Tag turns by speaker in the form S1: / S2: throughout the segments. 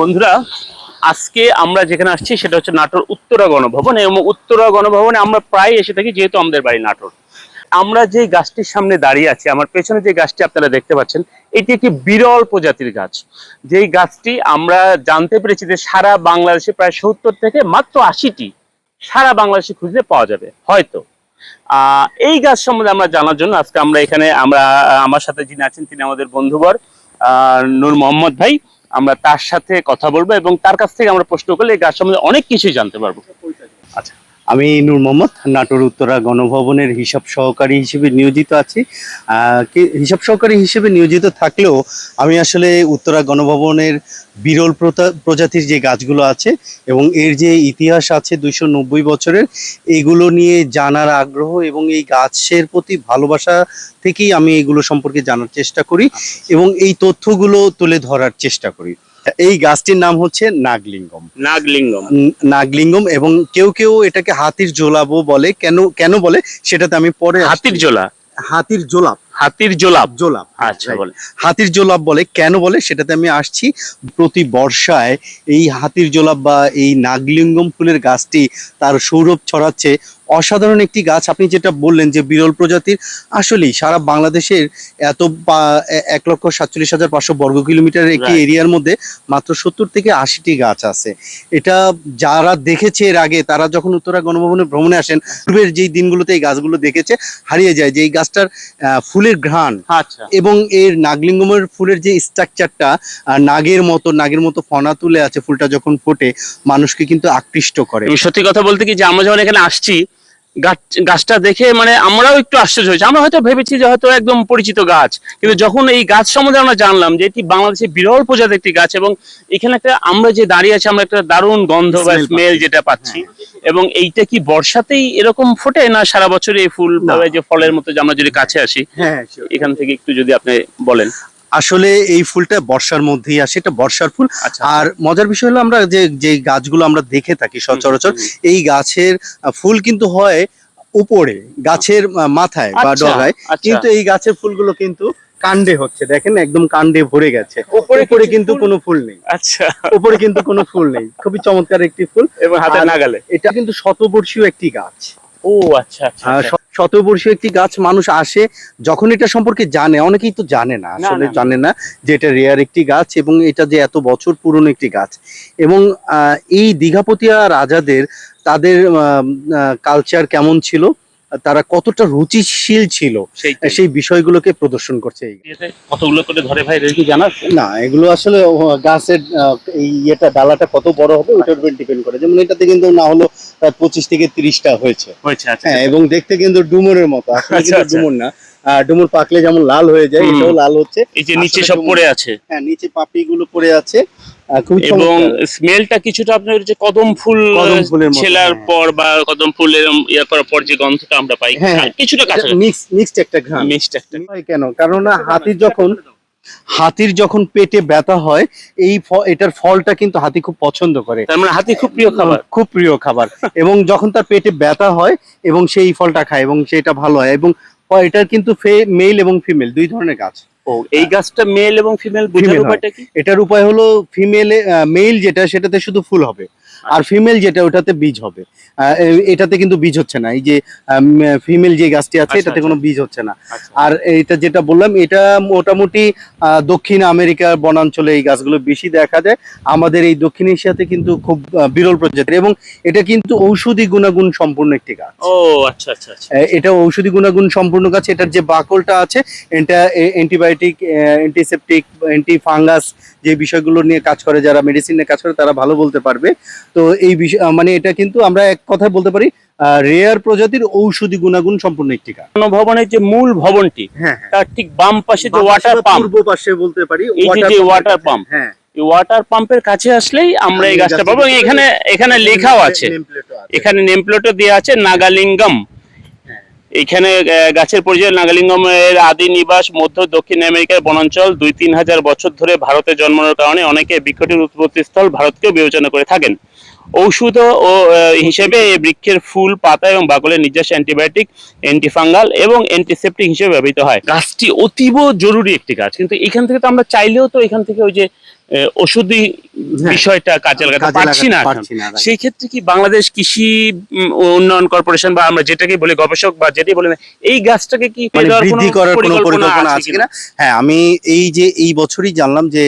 S1: বন্ধুরা আজকে আমরা যেখানে আসছি সেটা হচ্ছে নাটোর উত্তরা গণভবন এবং উত্তরা গণভবনে আমরা প্রায় এসে থাকি যেহেতু আমাদের বাড়ি নাটোর। আমরা যে গাছটির সামনে দাঁড়িয়ে আছি আমার পেছনে যে গাছটি আপনারা দেখতে পাচ্ছেন এটি একটি বিরল প্রজাতির গাছ। যেই গাছটি আমরা জানতে পেরেছি যে সারা বাংলাদেশে প্রায় সত্তর থেকে মাত্র আশিটি সারা বাংলাদেশে খুঁজলে পাওয়া যাবে হয়তো। এই গাছ সম্বন্ধে আমরা জানার জন্য আজকে আমরা এখানে আমরা আমার সাথে যিনি আছেন তিনি আমাদের বন্ধুবর আহ, নূর মোহাম্মদ ভাই। আমরা তার সাথে কথা বলব এবং তার কাছ থেকে আমরা প্রশ্ন করলে এই গাছ সম্বন্ধে অনেক কিছুই জানতে পারব। আচ্ছা।
S2: আমি নূর মোহাম্মদ, নাটোর উত্তরা গণভবনের হিসাব সহকারী হিসেবে নিয়োজিত আছি। হিসাব সহকারী হিসেবে নিয়োজিত থাকলেও আমি আসলে উত্তরা গণভবনের বিরল প্রজাতির যে গাছগুলো আছে এবং এর যে ইতিহাস আছে দুইশো নব্বই বছরের, এগুলো নিয়ে জানার আগ্রহ এবং এই গাছের প্রতি ভালোবাসা থেকেই আমি এগুলো সম্পর্কে জানার চেষ্টা করি এবং এই তথ্যগুলো তুলে ধরার চেষ্টা করি। এই গাছটির নাম হচ্ছে নাগলিঙ্গম।
S1: নাগলিঙ্গম।
S2: নাগলিঙ্গম এবং কেউ কেউ এটাকে হাতির জোলাবো বলে কেন কেন বলে সেটাতে আমি পরে
S1: হাতির জোলা
S2: হাতির জোলাপ
S1: হাতির জোলাপ
S2: জোলাপ
S1: আচ্ছা বলে।
S2: হাতির জোলাপ বলে কেন বলে? সেটাতে আমি আসছি প্রতি বর্ষায় এই হাতির জোলাপ বা এই নাগলিঙ্গম ফুলের গাছটি তার সৌরভ ছড়াচ্ছে। অসাধারণ একটি গাছ। আপনি যেটা বললেন যে বিরল প্রজাতির আসলেই সারা বাংলাদেশের এত এক লক্ষ সাতচল্লিশ হাজার পাঁচশো বর্গ কিলোমিটারের একটি এরিয়ার মধ্যে মাত্র সত্তর থেকে আশিটি গাছ আছে। এটা যারা দেখেছে এর আগে তারা যখন উত্তরা গণভবনে ভ্রমণে আসেন পূর্বের যেই দিনগুলোতে এই গাছগুলো দেখেছে হারিয়ে যায় যে এই গাছটার আহ, ফুলের ঘ্রাণ
S1: আচ্ছা।
S2: এবং এর নাগলিঙ্গমের ফুলের যে স্ট্রাকচারটা নাগের মতো নাগের মতো ফনা তুলে আছে ফুলটা যখন ফোটে মানুষকে কিন্তু আকৃষ্ট করে।
S1: সত্যি কথা বলতে কি যে আমরা যখন এখানে আসছি গাছটা দেখে মানে আমরাও একটু আশ্চর্য হয়েছি। আমরা হয়তো ভেবেছি যে হয়তো একদম পরিচিত গাছ কিন্তু যখন এই গাছ সম্বন্ধে আমরা জানলাম যে এটি বাংলাদেশের বিরল প্রজাতির একটি গাছ এবং এখানে একটা আমরা যে দাঁড়িয়ে আছি আমরা একটা দারুণ গন্ধ বা স্মেল যেটা পাচ্ছি। এবং এইটা কি বর্ষাতেই এরকম ফোটে না সারা বছর এই ফুল যে ফলের মতো যে আমরা যদি কাছে আসি?
S2: হ্যাঁ
S1: এখান থেকে একটু যদি আপনি বলেন।
S2: আসলে এই ফুলটা বর্ষার মধ্যেই আসে এটা বর্ষার ফুল।
S1: আচ্ছা।
S2: আর মজার বিষয় হলো আমরা যে যে গাছগুলো আমরা দেখে থাকি সচরাচর এই গাছের ফুল কিন্তু হয় উপরে গাছের মাথায় বা
S1: আচ্ছা,
S2: ডগায়।
S1: আচ্ছা।
S2: কিন্তু এই গাছের ফুলগুলো কিন্তু কাণ্ডে হচ্ছে দেখেন একদম কাণ্ডে ভরে গেছে।
S1: উপরে
S2: উপরে কিন্তু কোনো ফুল নেই।
S1: আচ্ছা।
S2: উপরে কিন্তু কোনো ফুল নেই। খুবই চমৎকার একটি ফুল।
S1: এবং হাতে নাগালে।
S2: এটা কিন্তু শতবর্ষীয় একটি গাছ।
S1: ও আচ্ছা আচ্ছা আচ্ছা।
S2: শতবর্ষীয় একটি গাছ মানুষ আসে যখন এটা সম্পর্কে জানে অনেকেই তো জানে না আসলে। জানে না যে এটা রেয়ার একটি গাছ এবং এটা যে এত বছর পুরনো একটি গাছ এবং আহ, এই দীঘাপতিয়া রাজাদের তাদের কালচার কেমন ছিল তারা কতটা রুচিশীল ছিল সেই বিষয়গুলোকে প্রদর্শন করছে
S1: কতগুলো করে ধরে ভাই জানাস
S2: না এগুলো আসলে গাছের এই ইয়েটা ডালাটা কত বড় হবে ওটার উপর ডিপেন্ড করে। যেমন এটাতে কিন্তু না হলো প্রায় পঁচিশ থেকে তিরিশটা হয়েছে।
S1: আচ্ছা
S2: হ্যাঁ এবং দেখতে কিন্তু ডুমুরের মতো। আসলে
S1: আচ্ছা,
S2: কিন্তু
S1: আচ্ছা।
S2: ডুমুর না। ডুমুর পাকলে যেমন লাল হয়ে যায় এটাও লাল হচ্ছে।
S1: এই যে নিচে সব। পড়ে আছে।
S2: হ্যাঁ নিচে পাপড়ি গুলো পড়ে আছে।
S1: এবং স্মেলটা কিছুটা আপনার যে কদম ফুল ছেলার
S2: হ্যাঁ।
S1: পর বা কদম ফুল ইয়ে করার পর যে গন্ধটা আমরা পাই
S2: হ্যাঁ,
S1: আর কিছুটা কাছে
S2: মিক্স মিক্সড একটা ঘ্রাণ।
S1: মিক্সড একটা।
S2: হয় কেন? কারণ না হাতির যখন হাতির যখন পেটে ব্যথা হয় এই এটার ফলটা কিন্তু হাতি খুব পছন্দ করে।
S1: তার মানে হাতি খুব প্রিয় খাবার।
S2: খুব প্রিয় খাবার। এবং যখন তার পেটে ব্যথা হয় এবং সেই ফলটা খায় এবং সেটা ভালো হয় এবং এটার কিন্তু মেল এবং ফিমেল দুই ধরনের গাছ।
S1: ও এই গাছটা মেল এবং ফিমেল বুঝার উপায়টা কি?
S2: এটার উপায় হলো ফিমেল মেল যেটা সেটাতে শুধু ফুল হবে। আর ফিমেল যেটা ওটাতে বীজ হবে। এটাতে কিন্তু বীজ হচ্ছে না। এই যে ফিমেল যে গাছটি আছে
S1: আচ্ছা,
S2: এটাতে
S1: আচ্ছা।
S2: কোনো বীজ হচ্ছে না।
S1: আচ্ছা।
S2: আর এটা যেটা বললাম এটা মোটামুটি দক্ষিণ আমেরিকার বনাঞ্চলে এই গাছগুলো বেশি দেখা যায়। আমাদের এই দক্ষিণ এশিয়াতে কিন্তু খুব বিরল প্রজাতির। এবং এটা কিন্তু ঔষধি গুণাগুণ সম্পূর্ণ একটি গাছ।
S1: ও আচ্ছা আচ্ছা আচ্ছা।
S2: এটা ঔষধি গুণাগুণ সম্পূর্ণ গাছ। এটার যে বাকলটা আছে এটা অ্যান্টিবায়োটিক অ্যান্টিসেপটিক অ্যান্টি ফাঙ্গাস যে বিষয়গুলো নিয়ে কাজ করে যারা মেডিসিন নিয়ে কাজ করে তারা ভালো বলতে পারবে। তো এই বিষয় মানে এটা কিন্তু আমরা এক কথায় বলতে পারি রেয়ার প্রজাতির ঔষধি গুণাগুণ সম্পূর্ণ একটি গাছ
S1: ভবনের যে মূল ভবনটি
S2: হ্যাঁ
S1: তার ঠিক বাম পাশে যে ওয়াটার পাম্প
S2: পূর্ব পাশে বলতে পারি
S1: এই যে water
S2: হ্যাঁ।
S1: ওয়াটার পাম্পের কাছে আসলেই আমরা এই গাছটা পাবো। এখানে এখানে লেখাও আছে। এখানে নেমপ্লেটও দেওয়া আছে নাগালিঙ্গম।
S2: হ্যাঁ।
S1: এখানে গাছের পরিচয় নাগালিঙ্গমের আদি নিবাস মধ্য দক্ষিণ আমেরিকার বনাঞ্চল। দুই তিন হাজার বছর ধরে ভারতে জন্মানোর কারণে অনেকে বৃক্ষটির উৎপত্তি স্থল ভারতকেও বিবেচনা করে থাকেন। ঔষধ ও হিসেবে এই বৃক্ষের ফুল, পাতা এবং বাকলের নিজস্ব অ্যান্টিবায়োটিক, অ্যান্টিফাঙ্গাল এবং অ্যান্টিসেপটিক হিসেবে ব্যবহৃত হয়। গাছটি অতীব জরুরি একটি গাছ, কিন্তু এখান থেকে তো আমরা চাইলেও তো এখান থেকে ওই যে ওষুধি বিষয়টা কাজে লাগাতে পারছি না. সেই ক্ষেত্রে কি বাংলাদেশ কৃষি উন্নয়ন কর্পোরেশন বা আমরা যেটাকে বলি গবেষক বা যেটাই বলি এই গাছটাকে কি
S2: মানে বৃদ্ধি করার কোনো পরিকল্পনা আছে কিনা? হ্যাঁ আমি এই যে এই বছরই জানলাম যে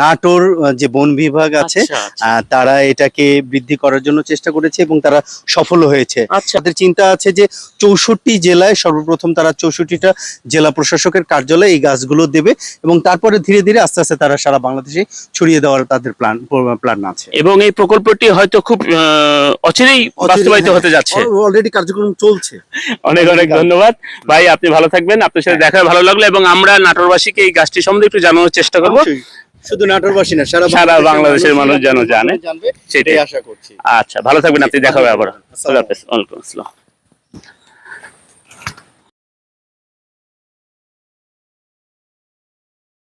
S2: নাটোর যে বন বিভাগ আছে
S1: আচ্ছা, আচ্ছা।
S2: তারা এটাকে বৃদ্ধি করার জন্য চেষ্টা করেছে এবং তারা সফল হয়েছে।
S1: আচ্ছা।
S2: তাদের চিন্তা আছে যে চৌষট্টি জেলায় সর্বপ্রথম তারা চৌষট্টিটা জেলা প্রশাসকের কার্যালয়ে এই গাছগুলো দেবে এবং তারপরে ধীরে ধীরে আস্তে আস্তে তারা সারা বাংলাদেশে ছড়িয়ে দেওয়ার তাদের প্ল্যান প্ল্যান আছে।
S1: এবং এই প্রকল্পটি হয়তো খুব অচিরেই বাস্তবায়িত হতে যাচ্ছে।
S2: অলরেডি কার্যক্রম চলছে।
S1: অনেক অনেক ধন্যবাদ। ভাই আপনি ভালো থাকবেন। আপনার সাথে দেখা ভালো লাগল এবং আমরা নাটোরবাসীকে এই গাছটি সম্বন্ধে একটু জানানোর চেষ্টা করব।
S2: শুধু নাটোরবাসী না সারা
S1: সারা বাংলাদেশের মানুষ যেন জানে। সেটাই।
S2: আশা করছি।
S1: আচ্ছা ভালো থাকবেন আপনি। দেখা হবে আবার। আসসালাম।